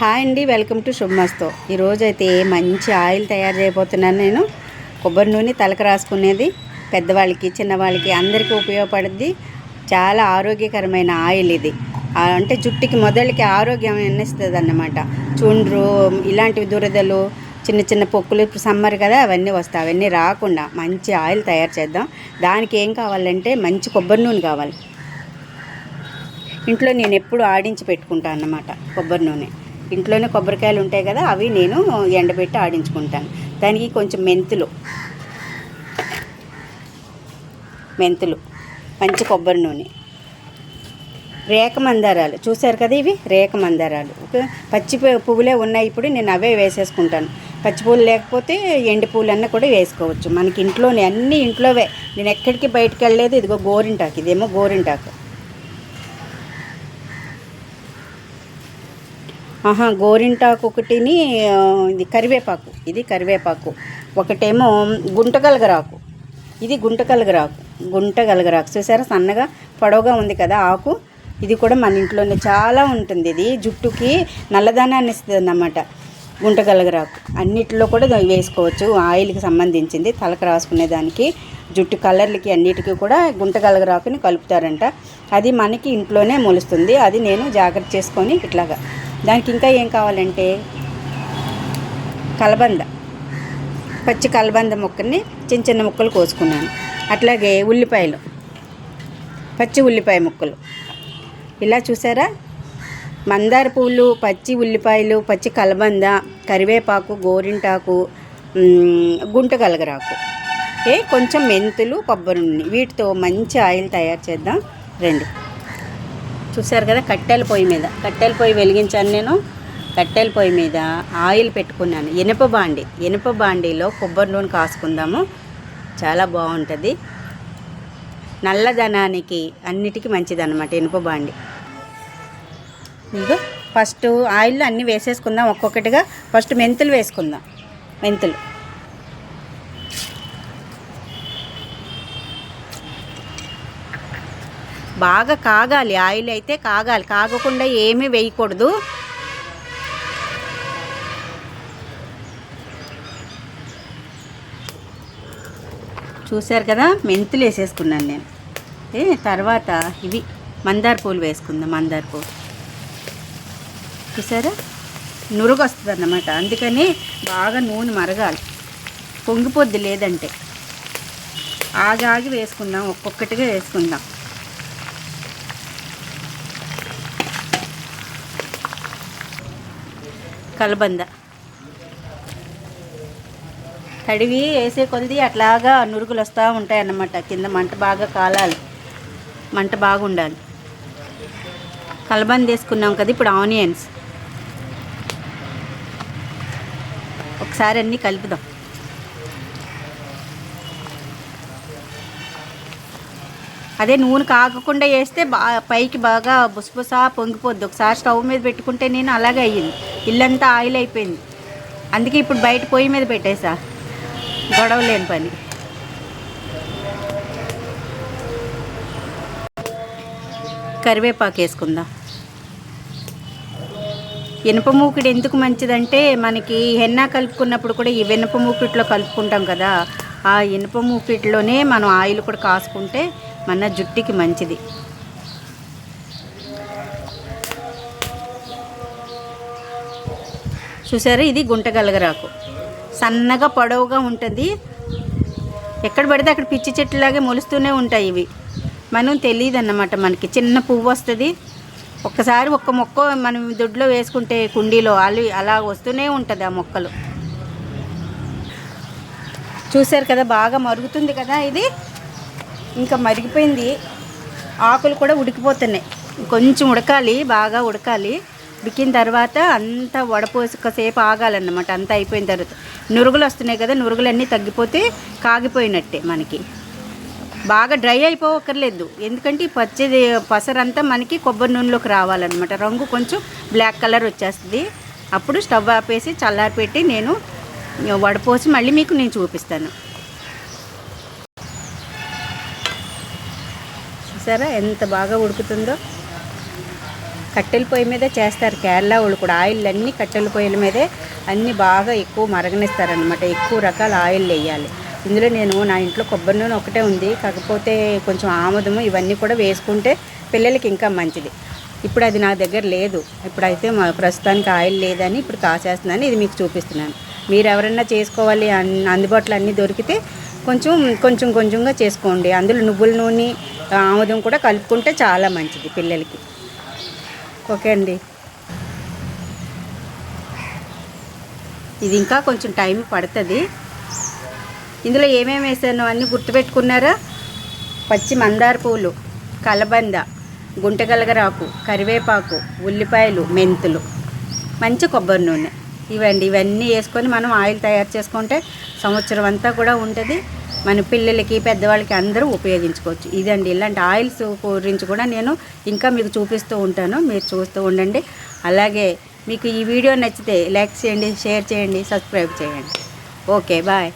Hi అండి welcome to శుభమస్తో. ఈరోజు అయితే మంచి ఆయిల్ తయారు చేయబోతున్నాను నేను. కొబ్బరి నూనె తలకు రాసుకునేది. పెద్దవాళ్ళకి చిన్నవాళ్ళకి అందరికీ ఉపయోగపడుద్ది. చాలా ఆరోగ్యకరమైన ఆయిల్ ఇది. అంటే జుట్టుకి మొదలకి ఆరోగ్యం ఎన్నిస్తుంది అన్నమాట చుండ్రు ఇలాంటివి దురదలు చిన్న చిన్న పొక్కులు ఇప్పుడు సమ్మర్ కదా అవన్నీ వస్తాయి. అవన్నీ రాకుండా మంచి ఆయిల్ తయారు చేద్దాం. దానికి ఏం కావాలంటే మంచి కొబ్బరి నూనె కావాలి. ఇంట్లో నేను ఎప్పుడు ఆడించి పెట్టుకుంటాను అన్నమాట కొబ్బరి నూనె. ఇంట్లోనే కొబ్బరికాయలు ఉంటాయి కదా అవి నేను ఎండబెట్టి ఆడించుకుంటాను. దానికి కొంచెం మెంతులు. మెంతులు. మంచి కొబ్బరి నూనె. రేక మందారాలు. చూశారు కదా ఇవి? రేక మందారాలు. పచ్చి పువ్వులే ఉన్నాయి ఇప్పుడు నేను అవే వేసేసుకుంటాను. పచ్చి పువ్వులు లేకపోతే ఎండి పువ్వులు అన్నీ కూడా వేసుకోవచ్చు. మనకి ఇంట్లోనే అన్నీ ఇంట్లోవే. నేను ఎక్కడికి బయటకు వెళ్ళలేదు ఇదిగో గోరింటాకు. ఇదేమో గోరింటాకు. ఆహా గోరింటాకు ఒకటిని ఇది కరివేపాకు. ఇది కరివేపాకు. ఒకటేమో గుంటగలగరాకు. ఇది గుంటగలగరాకు. గుంటగలగరాకు. చూసారా? సన్నగా పొడవుగా ఉంది కదా ఆకు. ఇది కూడా మన ఇంట్లోనే చాలా ఉంటుంది. ఇది జుట్టుకి నల్లదనాన్ని ఇస్తుంది అన్నమాట గుంటగలగరాకు. అన్నిటిలో కూడా వేసుకోవచ్చు. ఆయిల్కి సంబంధించింది. తలకు రాసుకునే దానికి జుట్టు కలర్లకి అన్నిటికీ కూడా గుంటగలగరాకుని కలుపుతారంట. అది మనకి ఇంట్లోనే మొలుస్తుంది. అది నేను జాగ్రత్త చేసుకొని ఇట్లాగా దానికి ఇంకా ఏం కావాలంటే కలబంద. పచ్చి కలబంద ముక్కని చిన్న చిన్న ముక్కలు కోసుకున్నాను. అట్లాగే ఉల్లిపాయలు. పచ్చి ఉల్లిపాయ ముక్కలు. ఇలా చూసారా? మందార పువ్వులు పచ్చి ఉల్లిపాయలు పచ్చి కలబంద కరివేపాకు గోరింటాకు గుంట కలగరాకు ఏ కొంచెం మెంతులు కొబ్బరి నూనె వీటితో మంచి ఆయిల్ తయారు చేద్దాం. రండి. చూసారు కదా కట్టెల పొయ్యి మీద. కట్టెల పొయ్యి వెలిగించాను నేను. కట్టెల పొయ్యి మీద ఆయిల్ పెట్టుకున్నాను. ఇనుప బాండి ఇనుప బాండీలో కొబ్బరి నూనె కాసుకుందాము. చాలా బాగుంటుంది. నల్లదనానికి అన్నిటికీ మంచిది అనమాట ఇనుప బాండి. ఇదిగో ఫస్ట్ ఆయిల్ అన్నీ వేసేసుకుందాం ఒక్కొక్కటిగా. ఫస్ట్ మెంతులు వేసుకుందాం. మెంతులు. బాగా కాగాలి ఆయిల్ అయితే కాగాలి. కాగకుండా ఏమీ వేయకూడదు. చూశారు కదా? మెంతులు వేసేసుకున్నాను నేను. ఏ తర్వాత ఇవి మందార పూలు వేసుకుందాం మందార పూలు. చూసారా నురుగు వస్తుంది అన్నమాట అందుకని బాగా నూనె మరగాలి. పొంగిపోద్ది లేదంటే. ఆగి ఆగి వేసుకుందాం ఒక్కొక్కటిగా వేసుకుందాం. కలబంద. తడివి వేసే కొద్ది అట్లాగా నురుగులు వస్తూ ఉంటాయి అన్నమాట కింద మంట బాగా కాలాలి. మంట బాగుండాలి. కలబంద వేసుకున్నాం కదా ఇప్పుడు ఆనియన్స్. ఒకసారి అన్నీ కలుపుదాం. అదే నూనె కాగకుండా వేస్తే బా పైకి బాగా బుసబుసా పొంగిపోద్ది. ఒకసారి స్టవ్ మీద పెట్టుకుంటే నేను అలాగే అయ్యింది. ఇల్లంతా ఆయిల్ అయిపోయింది. అందుకే ఇప్పుడు బయట పొయ్యి మీద పెట్టేసా. గొడవ లేని పని. కరివేపాకు వేసుకుందాం. ఇనప మూకుడు ఎందుకు మంచిదంటే మనకి హెన్నా కలుపుకున్నప్పుడు కూడా ఈ వెనప మూకుట్లో కలుపుకుంటాం కదా ఆ ఇనుప మూకిట్లోనే మనం ఆయిల్ కూడా కాసుకుంటే మన జుట్టుకి మంచిది. చూసారా? ఇది గుంటగలగరాకు సన్నగా పొడవుగా ఉంటుంది. ఎక్కడ పడితే అక్కడ పిచ్చి చెట్టులాగే మొలుస్తూనే ఉంటాయి ఇవి. మనం తెలియదు అన్నమాట మనకి. చిన్న పువ్వు వస్తుంది. ఒక్కసారి ఒక్క మొక్క మనం దొడ్లో వేసుకుంటే కుండీలో అలి అలా వస్తూనే ఉంటుంది ఆ మొక్కలు. చూశారు కదా? బాగా మరుగుతుంది కదా ఇది. ఇంకా మరిగిపోయింది. ఆకులు కూడా ఉడికిపోతున్నాయి. కొంచెం ఉడకాలి బాగా ఉడకాలి. ఉడికిన తర్వాత అంతా వడపోసి కాసేపు ఆగాలన్నమాట. అంతా అయిపోయిన తర్వాత. నురుగులు వస్తున్నాయి కదా నురుగులన్నీ తగ్గిపోతే కాగిపోయినట్టే మనకి. బాగా డ్రై అయిపోవక్కర్లేదు. ఎందుకంటే ఈ పసరంతా మనకి కొబ్బరి నూనెలోకి రావాలన్నమాట. రంగు కొంచెం బ్లాక్ కలర్ వచ్చేస్తుంది. అప్పుడు స్టవ్ ఆపేసి చల్లారి పెట్టి నేను వడపోసి మళ్ళీ మీకు నేను చూపిస్తాను. చూసారా ఎంత బాగా ఉడుకుతుందో. కట్టెల పొయ్యి మీదే చేస్తారు. కేరళ వాళ్ళు కూడా ఆయిల్ అన్నీ కట్టెల పొయ్యిల మీదే అన్నీ బాగా ఎక్కువ మరగనిస్తారనమాట ఎక్కువ రకాల ఆయిల్ వేయాలి. ఇందులో నేను నా ఇంట్లో కొబ్బరి నూనె ఒకటే ఉంది. కాకపోతే కొంచెం ఆముదము ఇవన్నీ కూడా వేసుకుంటే పిల్లలకి ఇంకా మంచిది. ఇప్పుడు అది నా దగ్గర లేదు. ఇప్పుడైతే మా ప్రస్తుతానికి ఆయిల్ లేదని ఇప్పుడు కాసేస్తున్నాను. ఇది మీకు చూపిస్తున్నాను. మీరు ఎవరైనా చేసుకోవాలి అన్ అందుబాటులో అన్నీ దొరికితే కొంచెం కొంచెం కొంచెంగా చేసుకోండి. అందులో నువ్వుల నూనె ఆముదం కూడా కలుపుకుంటే చాలా మంచిది పిల్లలకి. ఓకే అండి. ఇది ఇంకా కొంచెం టైం పడుతుంది. ఇందులో ఏమేమి వేసాను? అన్నీ గుర్తుపెట్టుకున్నారా? పచ్చి మందార పూలు కలబంద గుంటగలగరాకు కరివేపాకు ఉల్లిపాయలు మెంతులు. మంచి కొబ్బరి నూనె. ఇవండి ఇవన్నీ వేసుకొని మనం ఆయిల్ తయారు చేసుకుంటే సంవత్సరం అంతా కూడా ఉంటుంది. మన పిల్లలకి పెద్దవాళ్ళకి అందరూ ఉపయోగించుకోవచ్చు. ఇదండి ఇలాంటి ఆయిల్స్ గురించి కూడా నేను ఇంకా మీకు చూపిస్తూ ఉంటాను. మీరు చూస్తూ ఉండండి. అలాగే మీకు ఈ వీడియో నచ్చితే లైక్ చేయండి షేర్ చేయండి సబ్స్క్రైబ్ చేయండి. Okay bye.